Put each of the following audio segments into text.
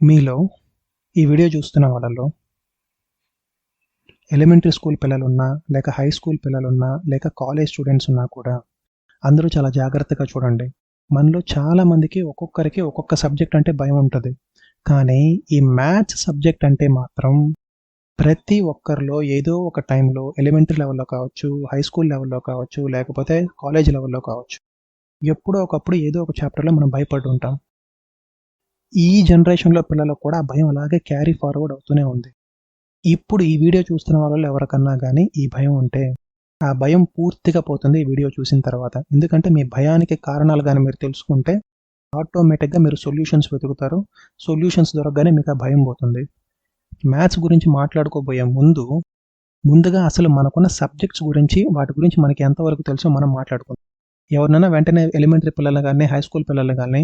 మీలో ఈ వీడియో చూస్తున్న వాళ్ళలో ఎలిమెంటరీ స్కూల్ పిల్లలున్నా లేక హై స్కూల్ పిల్లలున్నా లేక కాలేజ్ స్టూడెంట్స్ ఉన్నా కూడా అందరూ చాలా జాగ్రత్తగా చూడండి. మనలో చాలా మందికి ఒక్కొక్కరికి ఒక్కొక్క సబ్జెక్ట్ అంటే భయం ఉంటుంది. కానీ ఈ మ్యాథ్స్ సబ్జెక్ట్ అంటే మాత్రం ప్రతి ఒక్కరిలో ఏదో ఒక టైంలో ఎలిమెంటరీ లెవెల్లో కావచ్చు హై స్కూల్ లెవెల్లో కావచ్చు లేకపోతే కాలేజ్ లెవెల్లో కావచ్చు ఎప్పుడో ఒకప్పుడు ఏదో ఒక చాప్టర్లో మనం భయపడి ఉంటాం ఈ జనరేషన్లో పిల్లలకు కూడా భయం అలాగే క్యారీ ఫార్వర్డ్ అవుతూనే ఉంది. ఇప్పుడు ఈ వీడియో చూస్తున్న వాళ్ళు ఎవరికన్నా కానీ ఈ భయం ఉంటే ఆ భయం పూర్తిగా పోతుంది ఈ వీడియో చూసిన తర్వాత. ఎందుకంటే మీ భయానికి కారణాలు కానీ మీరు తెలుసుకుంటే ఆటోమేటిక్గా మీరు సొల్యూషన్స్ వెతుకుతారు. సొల్యూషన్స్ దొరకగానే మీకు ఆ భయం పోతుంది. మ్యాథ్స్ గురించి మాట్లాడుకోబోయే ముందు ముందుగా అసలు మనకున్న సబ్జెక్ట్స్ గురించి వాటి గురించి మనకి ఎంతవరకు తెలుసో మనం మాట్లాడుకుందాం. ఎవరినైనా వెంటనే ఎలిమెంటరీ పిల్లలు కానీ హై స్కూల్ పిల్లలు కానీ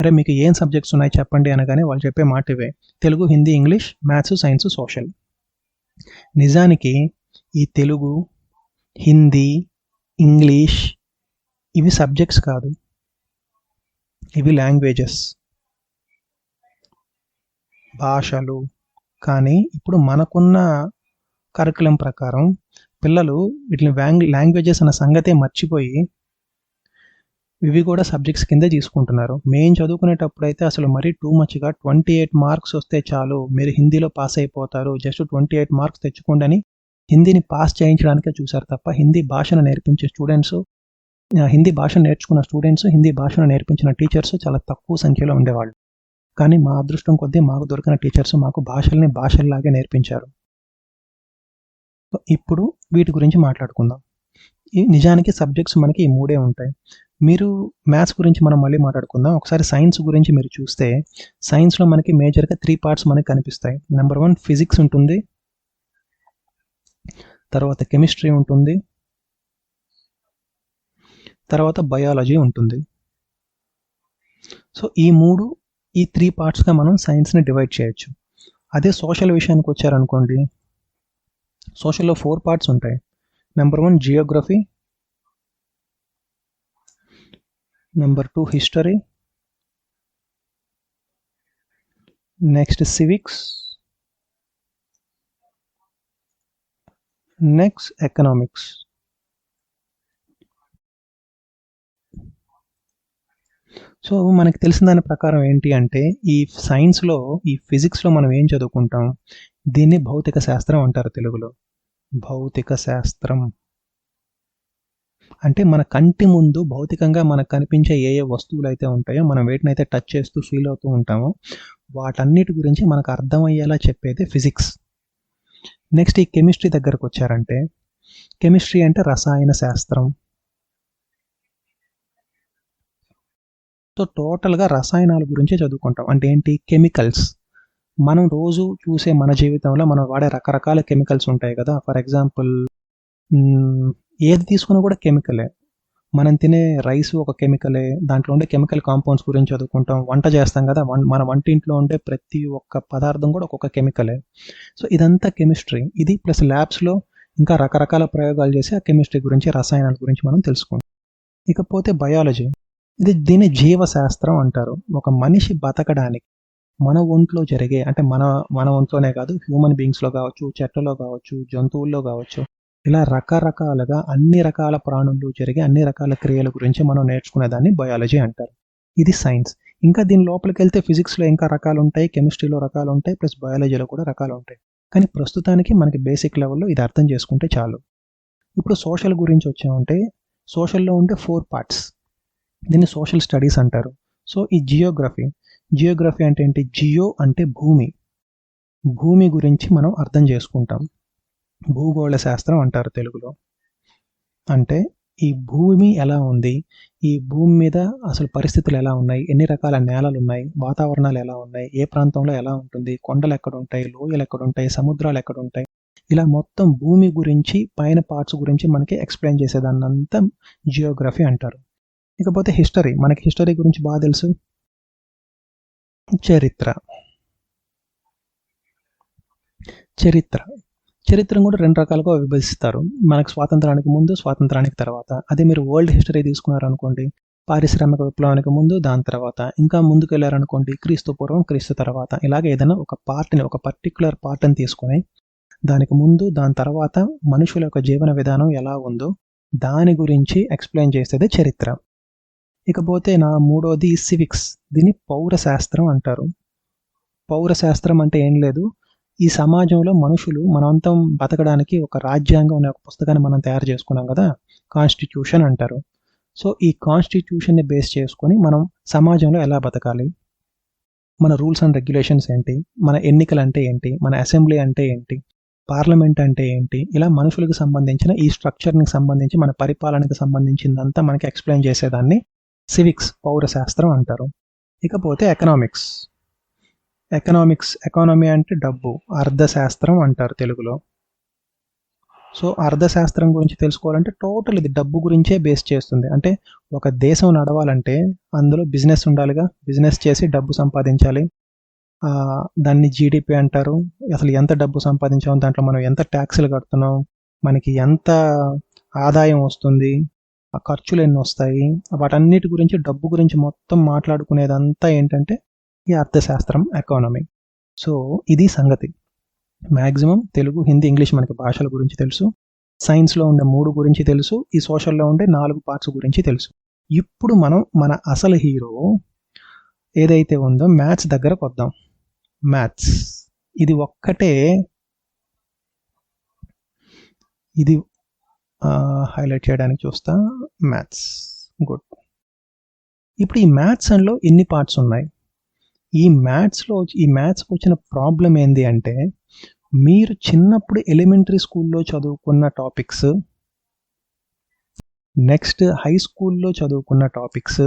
అరే మీకు ఏం సబ్జెక్ట్స్ ఉన్నాయి చెప్పండి అనగానే వాళ్ళు చెప్పే మాట ఇవే. Telugu Hindi English maths science social నిజానికి ఈ తెలుగు హిందీ ఇంగ్లీష్ ఇవి సబ్జెక్ట్స్ కాదు. ఇవి లాంగ్వేజెస్ భాషలు. కానీ ఇప్పుడు మనకున్న కరికులం ప్రకారం పిల్లలు వీటిని వ్యాంగ్ లాంగ్వేజెస్ అన్న సంగతే మర్చిపోయి ఇవి కూడా సబ్జెక్ట్స్ కింద తీసుకుంటున్నారు. మేము చదువుకునేటప్పుడు అయితే అసలు మరీ టూ మచ్గా ట్వంటీ ఎయిట్ మార్క్స్ వస్తే చాలు మీరు హిందీలో పాస్ అయిపోతారు జస్ట్ ట్వంటీ ఎయిట్ మార్క్స్ తెచ్చుకోండి అని హిందీని పాస్ చేయించడానికే చూశారు తప్ప హిందీ భాషను నేర్పించే స్టూడెంట్స్ హిందీ భాషను నేర్చుకున్న స్టూడెంట్స్ హిందీ భాషను నేర్పించిన టీచర్స్ చాలా తక్కువ సంఖ్యలో ఉండేవాళ్ళు. కానీ మా అదృష్టం కొద్దీ మాకు దొరికిన టీచర్స్ మాకు భాషల్ని భాషల్లాగే నేర్పించారు. ఇప్పుడు వీటి గురించి మాట్లాడుకుందాం. ఈ నిజానికి సబ్జెక్ట్స్ మనకి ఈ మూడే ఉంటాయి. మీరు మ్యాథ్స్ గురించి మనం మళ్ళీ మాట్లాడుకుందాం. ఒకసారి సైన్స్ గురించి మీరు చూస్తే సైన్స్లో మనకి మేజర్గా త్రీ పార్ట్స్ మనకి కనిపిస్తాయి. నెంబర్ వన్ ఫిజిక్స్ ఉంటుంది. తర్వాత కెమిస్ట్రీ ఉంటుంది. తర్వాత బయాలజీ ఉంటుంది. సో ఈ మూడు ఈ త్రీ పార్ట్స్గా మనం సైన్స్ని డివైడ్ చేయొచ్చు. అదే సోషల్ విషయానికి వచ్చారనుకోండి. సోషల్లో ఫోర్ పార్ట్స్ ఉంటాయి. Number one geography number two history next civics next economics so మనకి తెలిసిన దాని ప్రకారం ఏంటి అంటే ఈ సైన్స్లో ఈ ఫిజిక్స్లో మనం ఏం చదువుకుంటాం? దీన్ని భౌతిక శాస్త్రం అంటారు తెలుగులో. భౌతిక శాస్త్రం. అంటే మన కంటి ముందు భౌతికంగా మనకు కనిపించే ఏ ఏ వస్తువులు అయితే ఉంటాయో మనం వేటిని అయితే టచ్ చేస్తూ ఫీల్ అవుతూ ఉంటామో వాటన్నిటి గురించి మనకు అర్థమయ్యేలా చెప్పేది ఫిజిక్స్ నెక్స్ట్ ఈ కెమిస్ట్రీ దగ్గరకు వచ్చారంటే కెమిస్ట్రీ అంటే రసాయన శాస్త్రం. సో టోటల్గా రసాయనాల గురించే చదువుకుంటాం. అంటే ఏంటి? కెమికల్స్ మనం రోజు చూసే మన జీవితంలో మనం వాడే రకరకాల కెమికల్స్ ఉంటాయి కదా. ఫర్ ఎగ్జాంపుల్ ఏది తీసుకున్నా కూడా కెమికలే. మనం తినే రైస్ ఒక కెమికలే దాంట్లో ఉండే కెమికల్ కాంపౌండ్స్ గురించి చదువుకుంటాం వంట చేస్తాం కదా మన వంటింట్లో ఉండే ప్రతి ఒక్క పదార్థం కూడా ఒక్కొక్క కెమికలే. సో ఇదంతా కెమిస్ట్రీ. ఇది ప్లస్ ల్యాబ్స్లో ఇంకా రకరకాల ప్రయోగాలు చేసి ఆ కెమిస్ట్రీ గురించి రసాయనాల గురించి మనం తెలుసుకుంటాం. ఇకపోతే బయాలజీ. ఇది దీన్ని జీవశాస్త్రం అంటారు. ఒక మనిషి బతకడానికి మన ఒంట్లో జరిగే అంటే మన మన ఒంట్లోనే కాదు హ్యూమన్ బీయింగ్స్లో కావచ్చు చెట్లలో కావచ్చు జంతువుల్లో కావచ్చు ఇలా రకరకాలుగా అన్ని రకాల ప్రాణుల్లో జరిగే అన్ని రకాల క్రియల గురించి మనం నేర్చుకునే దాన్ని బయాలజీ అంటారు. ఇది సైన్స్. ఇంకా దీని లోపలికి వెళ్తే ఫిజిక్స్లో ఇంకా రకాలు ఉంటాయి కెమిస్ట్రీలో రకాలు ఉంటాయి ప్లస్ బయాలజీలో కూడా రకాలు ఉంటాయి కానీ ప్రస్తుతానికి మనకి బేసిక్ లెవెల్లో ఇది అర్థం చేసుకుంటే చాలు. ఇప్పుడు సోషల్ గురించి వచ్చామంటే సోషల్లో ఉండే ఫోర్ పార్ట్స్. దీన్ని సోషల్ స్టడీస్ అంటారు. సో ఈ జియోగ్రఫీ. జియోగ్రఫీ అంటే ఏంటి? జియో అంటే భూమి. భూమి గురించి మనం అర్థం చేసుకుంటాం. భూగోళ శాస్త్రం అంటారు తెలుగులో. అంటే ఈ భూమి ఎలా ఉంది? ఈ భూమి మీద అసలు పరిస్థితులు ఎలా ఉన్నాయి? ఎన్ని రకాల నేలలు ఉన్నాయి? వాతావరణాలు ఎలా ఉన్నాయి? ఏ ప్రాంతంలో ఎలా ఉంటుంది? కొండలు ఎక్కడ ఉంటాయి? లోయలు ఎక్కడ ఉంటాయి? సముద్రాలు ఎక్కడ ఉంటాయి? ఇలా మొత్తం భూమి గురించి పైన పార్ట్స్ గురించి మనకి ఎక్స్ప్లెయిన్ చేసేదాన్నంతా జియోగ్రఫీ అంటారు. ఇకపోతే హిస్టరీ. మనకి హిస్టరీ గురించి బాగా తెలుసు. చరిత్ర. చరిత్ర. చరిత్రను కూడా రెండు రకాలుగా విభజిస్తారు. మనకు స్వాతంత్రానికి ముందు స్వాతంత్రానికి తర్వాత. అదే మీరు వరల్డ్ హిస్టరీ తీసుకున్నారనుకోండి పారిశ్రామిక విప్లవానికి ముందు దాని తర్వాత. ఇంకా ముందుకు వెళ్ళారనుకోండి క్రీస్తు పూర్వం క్రీస్తు తర్వాత. ఇలాగ ఏదైనా ఒక పార్ట్ని ఒక పర్టికులర్ పార్ట్ని తీసుకొని దానికి ముందు దాని తర్వాత మనుషుల యొక్క జీవన విధానం ఎలా ఉందో దాని గురించి ఎక్స్ప్లెయిన్ చేసేది చరిత్ర. ఇకపోతే నా మూడోది సివిక్స్. దీన్ని పౌరశాస్త్రం అంటారు. పౌరశాస్త్రం అంటే ఏం లేదు. ఈ సమాజంలో మనుషులు మనమంతం బతకడానికి ఒక రాజ్యాంగం అనే ఒక పుస్తకాన్ని మనం తయారు చేసుకున్నాం కదా కాన్స్టిట్యూషన్ అంటారు. సో ఈ కాన్స్టిట్యూషన్ని బేస్ చేసుకొని మనం సమాజంలో ఎలా బతకాలి? మన రూల్స్ అండ్ రెగ్యులేషన్స్ ఏంటి? మన ఎన్నికలు అంటే ఏంటి? మన అసెంబ్లీ అంటే ఏంటి? పార్లమెంట్ అంటే ఏంటి? ఇలా మనుషులకు సంబంధించిన ఈ స్ట్రక్చర్కి సంబంధించి మన పరిపాలనకు సంబంధించిందంతా మనకి ఎక్స్ప్లెయిన్ చేసేదాన్ని సివిక్స్ పౌరశాస్త్రం అంటారు. ఇకపోతే ఎకనామిక్స్. ఎకనామిక్స్ ఎకానమీ అంటే డబ్బు అర్థశాస్త్రం అంటారు తెలుగులో. సో అర్థశాస్త్రం గురించి తెలుసుకోవాలంటే టోటల్ ఇది డబ్బు గురించే బేస్ చేస్తుంది. అంటే ఒక దేశం నడవాలంటే అందులో బిజినెస్ ఉండాలిగా. బిజినెస్ చేసి డబ్బు సంపాదించాలి. దాన్ని జీడిపి అంటారు. అసలు ఎంత డబ్బు సంపాదించాం? దాంట్లో మనం ఎంత ట్యాక్సులు కడుతున్నాం? మనకి ఎంత ఆదాయం వస్తుంది? ఆ ఖర్చులు ఎన్ని వస్తాయి? వాటన్నిటి గురించి డబ్బు గురించి మొత్తం మాట్లాడుకునేదంతా ఏంటంటే ఈ అర్థశాస్త్రం ఎకానమీ సో ఇది సంగతి. మ్యాక్సిమం తెలుగు హిందీ ఇంగ్లీష్ మనకి భాషల గురించి తెలుసు. సైన్స్లో ఉండే మూడు గురించి తెలుసు. ఈ సోషల్లో ఉండే నాలుగు పార్ట్స్ గురించి తెలుసు. ఇప్పుడు మనం మన అసలు హీరో ఏదైతే ఉందో మ్యాథ్స్ దగ్గరకు వద్దాం. మ్యాథ్స్ ఇది ఒక్కటే ఇది హైలైట్ చేయడానికి చూస్తా. మ్యాథ్స్ గుడ్ ఇప్పుడు ఈ మ్యాథ్స్ అండ్లో ఎన్ని పార్ట్స్ ఉన్నాయి? ఈ మ్యాథ్స్లో ఈ మ్యాథ్స్కి వచ్చిన ప్రాబ్లం ఏంది అంటే మీరు చిన్నప్పుడు ఎలిమెంటరీ స్కూల్లో చదువుకున్న టాపిక్స్ నెక్స్ట్ హై స్కూల్లో చదువుకున్న టాపిక్స్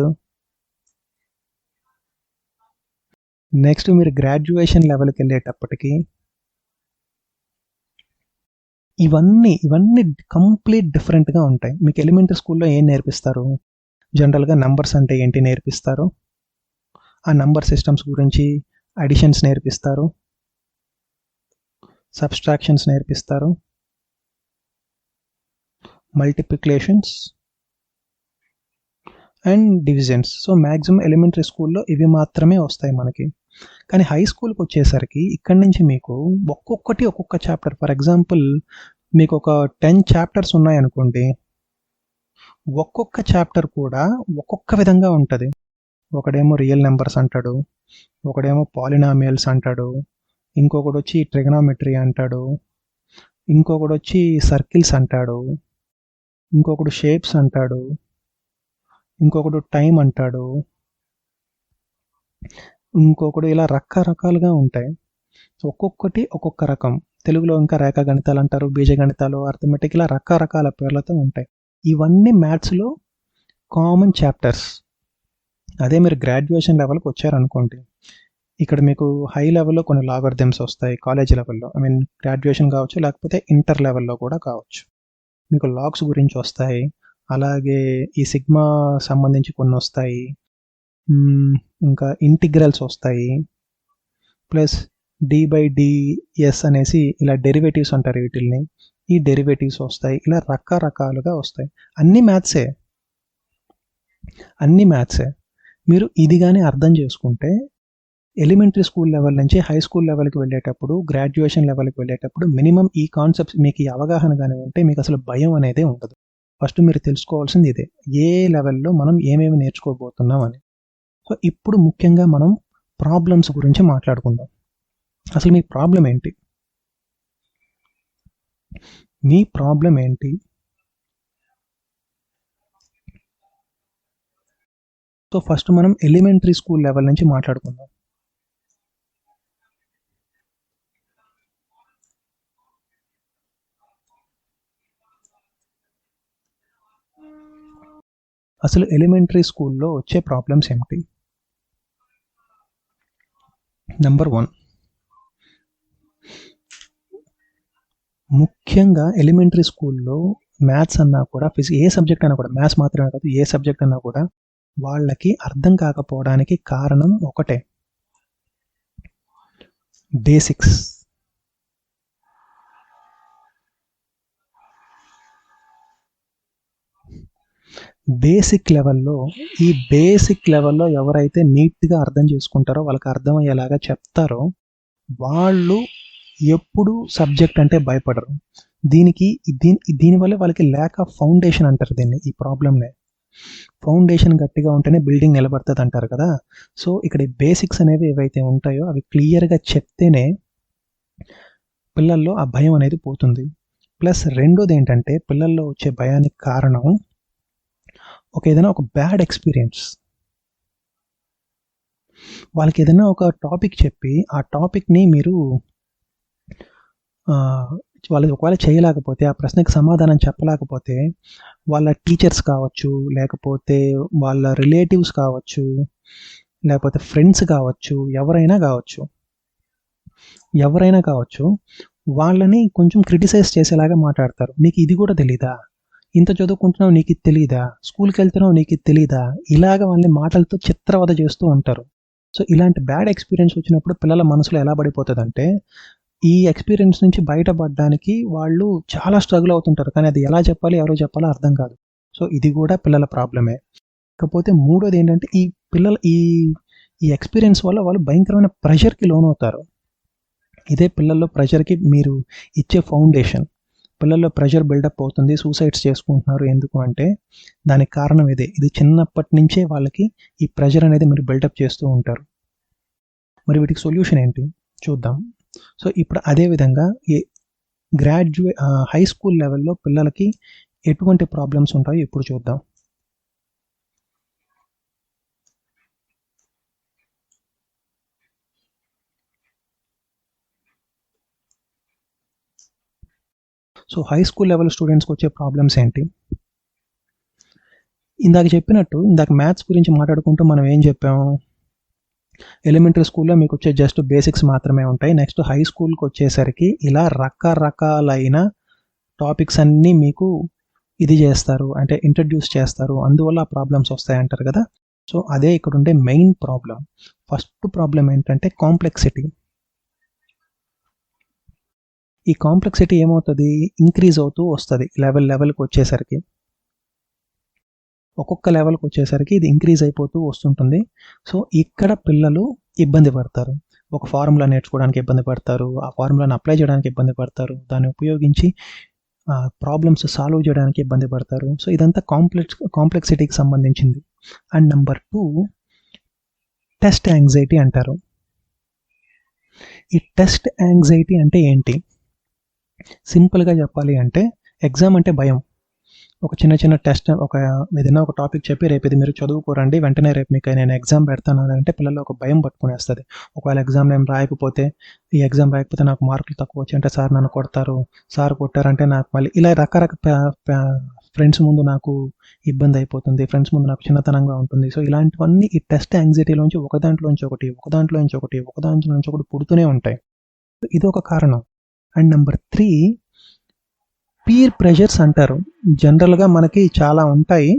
నెక్స్ట్ మీరు గ్రాడ్యుయేషన్ లెవెల్కి వెళ్ళేటప్పటికి ఇవన్నీ ఇవన్నీ కంప్లీట్ డిఫరెంట్గా ఉంటాయి. మీకు ఎలిమెంటరీ స్కూల్లో ఏం నేర్పిస్తారు? జనరల్గా నంబర్స్ అంటే ఏంటి నేర్పిస్తారు? ఆ నంబర్ సిస్టమ్స్ గురించి అడిషన్స్ నేర్పిస్తారు. సబ్స్ట్రాక్షన్స్ నేర్పిస్తారు. Multiplications and divisions so maximum elementary స్కూల్లో ఇవి మాత్రమే వస్తాయి మనకి. కానీ హై స్కూల్కి వచ్చేసరికి ఇక్కడి నుంచి మీకు ఒక్కొక్కటి ఒక్కొక్క చాప్టర్ ఫర్ ఎగ్జాంపుల్ మీకు ఒక టెన్ చాప్టర్స్ ఉన్నాయనుకోండి ఒక్కొక్క చాప్టర్ కూడా ఒక్కొక్క విధంగా ఉంటుంది. ఒకడేమో రియల్ నెంబర్స్ అంటాడు ఒకడేమో పాలినామియల్స్ అంటాడు ఇంకొకటి వచ్చి ట్రిగనామెట్రీ అంటాడు ఇంకొకడు వచ్చి సర్కిల్స్ అంటాడు ఇంకొకడు షేప్స్ అంటాడు ఇంకొకడు టైం అంటాడు ఇంకొకడు ఇలా రకరకాలుగా ఉంటాయి. ఒక్కొక్కటి ఒక్కొక్క రకం. తెలుగులో ఇంకా రేఖ గణితాలు అంటారు బీజగణితాలు అర్థమెటిక్ ఇలా రకరకాల పేర్లతో ఉంటాయి. ఇవన్నీ మ్యాథ్స్లో కామన్ చాప్టర్స్ అదే మీరు గ్రాడ్యుయేషన్ లెవెల్కి వచ్చారనుకోండి ఇక్కడ మీకు హై లెవెల్లో కొన్ని లాగర్థమ్స్ వస్తాయి కాలేజ్ లెవెల్లో ఐ మీన్ గ్రాడ్యుయేషన్ కావచ్చు లేకపోతే ఇంటర్ లెవెల్లో కూడా కావచ్చు. మీకు లాగ్స్ గురించి వస్తాయి అలాగే ఈ సిగ్మా సంబంధించి కొన్ని వస్తాయి ఇంకా ఇంటిగ్రల్స్ వస్తాయి ప్లస్ డి బై డిఎస్ అనేసి ఇలా డెరివేటివ్స్ అంటారు వీటిల్ని. ఈ డెరివేటివ్స్ వస్తాయి ఇలా రకరకాలుగా వస్తాయి. అన్ని మ్యాథ్సే అన్ని మ్యాథ్సే మీరు ఇది కానీ అర్థం చేసుకుంటే ఎలిమెంటరీ స్కూల్ లెవెల్ నుంచి హై స్కూల్ లెవెల్కి వెళ్ళేటప్పుడు గ్రాడ్యుయేషన్ లెవెల్కి వెళ్ళేటప్పుడు మినిమం ఈ కాన్సెప్ట్స్ మీకు ఈ అవగాహన కానీ ఉంటే మీకు అసలు భయం అనేది ఉండదు. ఫస్ట్ మీరు తెలుసుకోవాల్సింది ఇదే. ఏ లెవెల్లో మనం ఏమేమి నేర్చుకోబోతున్నాం అని సో ఇప్పుడు ముఖ్యంగా మనం ప్రాబ్లమ్స్ గురించి మాట్లాడుకుందాం. అసలు మీ ప్రాబ్లం ఏంటి? మీ ప్రాబ్లం ఏంటి? సో ఫస్ట్ మనం ఎలిమెంటరీ స్కూల్ లెవెల్ నుంచి మాట్లాడుకుందాం. అసలు ఎలిమెంటరీ స్కూల్లో వచ్చే ప్రాబ్లమ్స్ ఏమిటి? నెంబర్ వన్ ముఖ్యంగా ఎలిమెంటరీ స్కూల్లో మ్యాథ్స్ అన్నా కూడా ఫిజిక్స్ ఏ సబ్జెక్ట్ అన్నా కూడా మ్యాథ్స్ మాత్రమే కాదు ఏ సబ్జెక్ట్ అన్నా కూడా వాళ్ళకి అర్థం కాకపోవడానికి కారణం ఒకటే. బేసిక్స్. బేసిక్ లెవెల్లో ఈ బేసిక్ లెవెల్లో ఎవరైతే నీట్గా అర్థం చేసుకుంటారో వాళ్ళకి అర్థమయ్యేలాగా చెప్తారో వాళ్ళు ఎప్పుడు సబ్జెక్ట్ అంటే భయపడరు. దీనికి దీని దీనివల్ల వాళ్ళకి ల్యాక్ ఆఫ్ ఫౌండేషన్ అంటారు దీన్ని ఈ ప్రాబ్లమ్నే ఫౌండేషన్ గట్టిగా ఉంటేనే బిల్డింగ్ నిలబడుతుంది అంటారు కదా. సో ఇక్కడ బేసిక్స్ అనేవి ఏవైతే ఉంటాయో అవి క్లియర్గా చెప్తేనే పిల్లల్లో ఆ భయం అనేది పోతుంది. ప్లస్ రెండోది ఏంటంటే పిల్లల్లో వచ్చే భయానికి కారణం ఒక ఏదైనా ఒక బ్యాడ్ ఎక్స్పీరియన్స్. వాళ్ళకి ఏదైనా ఒక టాపిక్ చెప్పి ఆ టాపిక్ని మీరు వాళ్ళు ఒకవేళ చేయలేకపోతే ఆ ప్రశ్నకి సమాధానం చెప్పలేకపోతే వాళ్ళ టీచర్స్ కావచ్చు లేకపోతే వాళ్ళ రిలేటివ్స్ కావచ్చు లేకపోతే ఫ్రెండ్స్ కావచ్చు ఎవరైనా కావచ్చు ఎవరైనా కావచ్చు వాళ్ళని కొంచెం క్రిటిసైజ్ చేసేలాగా మాట్లాడతారు. నీకు ఇది కూడా తెలీదా? ఇంత చదువుకుంటున్నావు నీకు ఇది తెలీదా? స్కూల్కి వెళ్తున్నావు నీకు ఇది తెలీదా? ఇలాగ వాళ్ళని మాటలతో చిత్రవద చేస్తూ ఉంటారు. సో ఇలాంటి బ్యాడ్ ఎక్స్పీరియన్స్ వచ్చినప్పుడు పిల్లల మనసులో ఎలా పడిపోతుందంటే ఈ ఎక్స్పీరియన్స్ నుంచి బయటపడడానికి వాళ్ళు చాలా స్ట్రగుల్ అవుతుంటారు. కానీ అది ఎలా చెప్పాలి ఎవరో చెప్పాలో అర్థం కాదు. సో ఇది కూడా పిల్లల ప్రాబ్లమే కాకపోతే మూడోది ఏంటంటే ఈ పిల్లల ఈ ఈ ఎక్స్పీరియన్స్ వల్ల వాళ్ళు భయంకరమైన ప్రెషర్కి లోన్ అవుతారు ఇదే పిల్లల్లో ప్రెషర్కి మీరు ఇచ్చే ఫౌండేషన్ పిల్లల్లో ప్రెషర్ బిల్డప్ అవుతుంది సూసైడ్స్ చేసుకుంటున్నారు. ఎందుకు అంటే దానికి కారణం ఇదే. ఇది చిన్నప్పటి నుంచే వాళ్ళకి ఈ ప్రెషర్ అనేది మీరు బిల్డప్ చేస్తూ ఉంటారు. మరి వీటికి సొల్యూషన్ ఏంటి? చూద్దాం. సో ఇప్పుడు అదే విధంగా గ్రాడ్యుయేట్ హై స్కూల్ లెవెల్లో పిల్లలకి ఎటువంటి ప్రాబ్లమ్స్ ఉంటాయో ఇప్పుడు చూద్దాం. సో హై స్కూల్ లెవెల్ స్టూడెంట్స్కి వచ్చే ప్రాబ్లమ్స్ ఏంటి? ఇందాక చెప్పినట్టు ఇందాక మ్యాథ్స్ గురించి మాట్లాడుకుంటూ మనం ఏం చెప్పాము ఎలిమెంటరీ స్కూల్లో మీకు వచ్చే జస్ట్ బేసిక్స్ మాత్రమే ఉంటాయి. నెక్స్ట్ హై స్కూల్కి వచ్చేసరికి ఇలా రకరకాలైన టాపిక్స్ అన్నీ మీకు ఇది చేస్తారు అంటే ఇంట్రడ్యూస్ చేస్తారు. అందువల్ల ప్రాబ్లమ్స్ వస్తాయి అంటారు కదా. సో అదే ఇక్కడ ఉండే మెయిన్ ప్రాబ్లం ఫస్ట్ ప్రాబ్లం ఏంటంటే కాంప్లెక్సిటీ ఈ కాంప్లెక్సిటీ ఏమవుతుంది? ఇంక్రీజ్ అవుతూ వస్తుంది. లెవెల్ లెవెల్కి వచ్చేసరికి ఒక్కొక్క లెవెల్కి వచ్చేసరికి ఇది ఇంక్రీజ్ అయిపోతూ వస్తుంటుంది. సో ఇక్కడ పిల్లలు ఇబ్బంది పడతారు. ఒక ఫార్ములా నేర్చుకోవడానికి ఇబ్బంది పడతారు. ఆ ఫార్ములాని అప్లై చేయడానికి ఇబ్బంది పడతారు. దాన్ని ఉపయోగించి ప్రాబ్లమ్స్ సాల్వ్ చేయడానికి ఇబ్బంది పడతారు. సో ఇదంతా కాంప్లెక్స్ కాంప్లెక్సిటీకి సంబంధించింది. And number two test anxiety అంటారు. ఈ టెస్ట్ యాంగ్జైటీ అంటే ఏంటి? సింపుల్గా చెప్పాలి అంటే ఎగ్జామ్ అంటే భయం. ఒక చిన్న చిన్న టెస్ట్ ఒక ఏదైనా ఒక టాపిక్ చెప్పి రేపు ఇది మీరు చదువుకోరండి వెంటనే రేపు మీకు నేను ఎగ్జామ్ పెడతాను అంటే పిల్లలు ఒక భయం పట్టుకునేస్తుంది ఒకవేళ ఎగ్జామ్ నేను రాయకపోతే ఈ ఎగ్జామ్ రాయకపోతే నాకు మార్కులు తక్కువ వచ్చి అంటే సార్ నన్ను కొడతారు సార్ కొట్టారంటే నాకు మళ్ళీ ఇలా రకరకాల ఫ్రెండ్స్ ముందు నాకు ఇబ్బంది అయిపోతుంది ఫ్రెండ్స్ ముందు నాకు చిన్నతనంగా ఉంటుంది. సో ఇలాంటివన్నీ ఈ టెస్ట్ యాంగ్జైటీలోంచి ఒక దాంట్లోంచి ఒకటి ఒక దాంట్లోంచి ఒకటి ఒక దాంట్లోంచి ఒకటి పుడుతూనే ఉంటాయి. ఇది ఒక కారణం. And number three peer pressures అంటారు. జనరల్గా మనకి చాలా ఉంటాయి.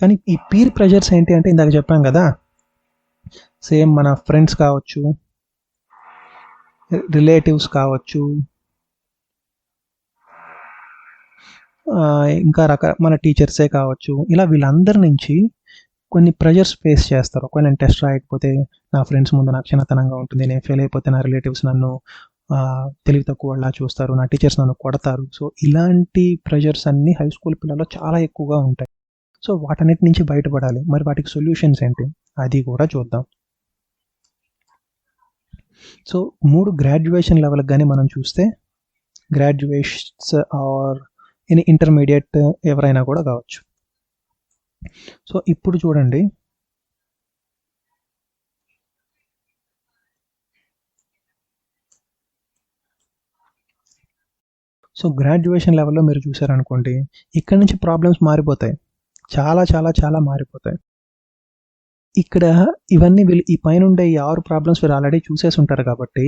కానీ ఈ పీర్ ప్రెషర్స్ ఏంటి అంటే ఇందాక చెప్పాం కదా. సేమ్ మన ఫ్రెండ్స్ కావచ్చు రిలేటివ్స్ కావచ్చు ఇంకా రక మన టీచర్సే కావచ్చు. ఇలా వీళ్ళందరి నుంచి కొన్ని ప్రెషర్స్ ఫేస్ చేస్తారు. ఒకవేళ నేను టెస్ట్ రాయకపోతే నా ఫ్రెండ్స్ ముందు నాకు చిన్నతనంగా ఉంటుంది. నేను ఫెయిల్ అయిపోతే నా రిలేటివ్స్ నన్ను తెలివి తక్కువలా చూస్తారు నా టీచర్స్ నన్ను కొడతారు. సో ఇలాంటి ప్రెషర్స్ అన్నీ హై స్కూల్ పిల్లల్లో చాలా ఎక్కువగా ఉంటాయి. సో వాటన్నిటి నుంచి బయటపడాలి. మరి వాటికి సొల్యూషన్స్ ఏంటి? అది కూడా చూద్దాం. సో మూడు గ్రాడ్యుయేషన్ లెవెల్కి కానీ మనం చూస్తే గ్రాడ్యుయేట్స్ ఆర్ ఇన్ ఇంటర్మీడియట్ ఎవరైనా కూడా కావచ్చు. సో ఇప్పుడు చూడండి. సో గ్రాడ్యుయేషన్ లెవెల్లో మీరు చూసారనుకోండి ఇక్కడ నుంచి ప్రాబ్లమ్స్ మారిపోతాయి. చాలా చాలా చాలా మారిపోతాయి. ఇక్కడ ఇవన్నీ వీళ్ళు ఈ పైన ఉండే ఈ ఆరు ప్రాబ్లమ్స్ వీళ్ళు ఆల్రెడీ చూసేసి ఉంటారు కాబట్టి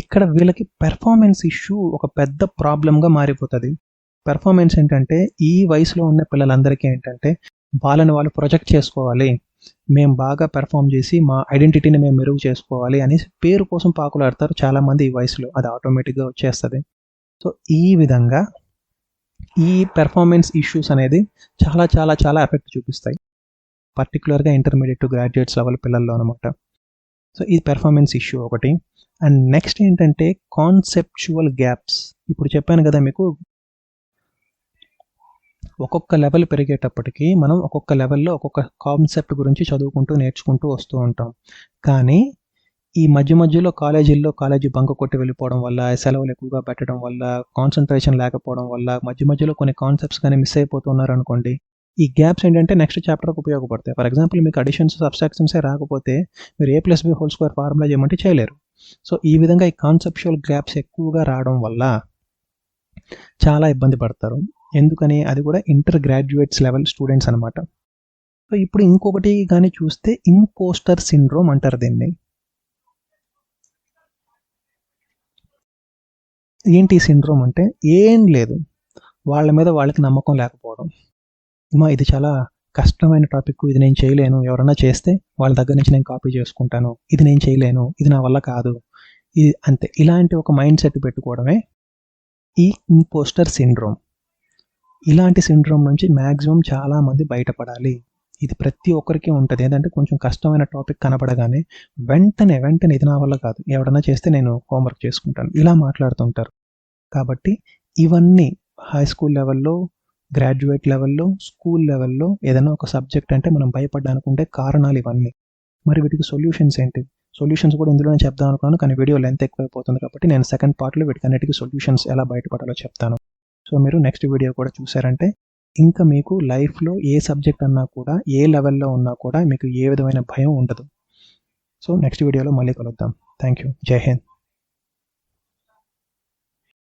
ఇక్కడ వీళ్ళకి పెర్ఫార్మెన్స్ ఇష్యూ ఒక పెద్ద ప్రాబ్లంగా మారిపోతుంది. పెర్ఫార్మెన్స్ ఏంటంటే ఈ వయసులో ఉన్న పిల్లలందరికీ ఏంటంటే వాళ్ళని వాళ్ళు ప్రొజెక్ట్ చేసుకోవాలి. మేము బాగా పెర్ఫామ్ చేసి మా ఐడెంటిటీని మేము మెరుగు చేసుకోవాలి అనేసి పేరు కోసం పాకులాడతారు చాలామంది ఈ వయసులో. అది ఆటోమేటిక్గా వచ్చేస్తుంది. సో ఈ విధంగా ఈ పెర్ఫార్మెన్స్ ఇష్యూస్ అనేది చాలా చాలా చాలా ఎఫెక్ట్ చూపిస్తాయి. పర్టికులర్గా ఇంటర్మీడియట్ టు గ్రాడ్యుయేట్స్ లెవెల్ పిల్లల్లో అనమాట సో ఇది పెర్ఫార్మెన్స్ ఇష్యూ ఒకటి. అండ్ నెక్స్ట్ ఏంటంటే కాన్సెప్చువల్ గ్యాప్స్ ఇప్పుడు చెప్పాను కదా మీకు. ఒక్కొక్క లెవెల్ పెరిగేటప్పటికి మనం ఒక్కొక్క లెవెల్లో ఒక్కొక్క కాన్సెప్ట్ గురించి చదువుకుంటూ నేర్చుకుంటూ వస్తూ ఉంటాం. కానీ ఈ మధ్య మధ్యలో కాలేజీల్లో కాలేజీ బంక కొట్టి వెళ్ళిపోవడం వల్ల సెలవులు ఎక్కువగా పెట్టడం వల్ల కాన్సన్ట్రేషన్ లేకపోవడం వల్ల మధ్య మధ్యలో కొన్ని కాన్సెప్ట్స్ కానీ మిస్ అయిపోతున్నారు అనుకోండి ఈ గ్యాప్స్ ఏంటంటే నెక్స్ట్ చాప్టర్కి ఉపయోగపడతాయి. ఫర్ ఎగ్జాంపుల్ మీకు అడిషన్స్ సబ్స్ట్రాక్షన్సే రాకపోతే మీరు A plus B whole square formula చేయమంటే చేయలేరు. సో ఈ విధంగా ఈ కాన్సెప్షువల్ గ్యాప్స్ ఎక్కువగా రావడం వల్ల చాలా ఇబ్బంది పడతారు. ఎందుకని? అది కూడా ఇంటర్ గ్రాడ్యుయేట్స్ లెవెల్ స్టూడెంట్స్ అనమాట సో ఇప్పుడు ఇంకొకటి కానీ చూస్తే ఇంపోస్టర్ సిండ్రోమ్ అంటారు దీన్ని. ఏంటి సిండ్రోమ్ అంటే? ఏం లేదు. వాళ్ళ మీద వాళ్ళకి నమ్మకం లేకపోవడం. మా ఇది చాలా కష్టమైన టాపిక్. ఇది నేను చేయలేను. ఎవరన్నా చేస్తే వాళ్ళ దగ్గర నుంచి నేను కాపీ చేసుకుంటాను. ఇది నేను చేయలేను. ఇది నా వల్ల కాదు. ఇది అంతే. ఇలాంటి ఒక మైండ్ సెట్ పెట్టుకోవడమే ఈ ఇంపోస్టర్ సిండ్రోమ్. ఇలాంటి సిండ్రోమ్ నుంచి మ్యాక్సిమం చాలామంది బయటపడాలి. ఇది ప్రతి ఒక్కరికి ఉంటుంది. ఏంటంటే కొంచెం కష్టమైన టాపిక్ కనపడగానే వెంటనే వెంటనే ఇది నా వల్ల కాదు. ఎవడన్నా చేస్తే నేను హోంవర్క్ చేసుకుంటాను. ఇలా మాట్లాడుతుంటారు. కాబట్టి ఇవన్నీ హై స్కూల్ లెవెల్లో గ్రాడ్యుయేట్ లెవెల్లో స్కూల్ లెవెల్లో ఏదైనా ఒక సబ్జెక్ట్ అంటే మనం భయపడ్డానుకుంటే కారణాలు ఇవన్నీ. మరి వీటికి సొల్యూషన్స్ ఏంటి? సొల్యూషన్స్ కూడా ఇందులోనే చెప్దాం అనుకున్నాను కానీ వీడియో లెంత్ ఎక్కువైపోతుంది కాబట్టి నేను సెకండ్ పార్ట్లో వీటికి అన్నిటికీ సొల్యూషన్స్ ఎలా బయటపడాలో చెప్తాను. సో మీరు నెక్స్ట్ వీడియో కూడా చూసారంటే ఇంకా మీకు లైఫ్లో ఏ సబ్జెక్ట్ అన్నా కూడా ఏ లెవెల్లో ఉన్నా కూడా మీకు ఏ విధమైన భయం ఉండదు. సో నెక్స్ట్ వీడియోలో మళ్ళీ కలుద్దాం. థ్యాంక్ యూ జై హింద్.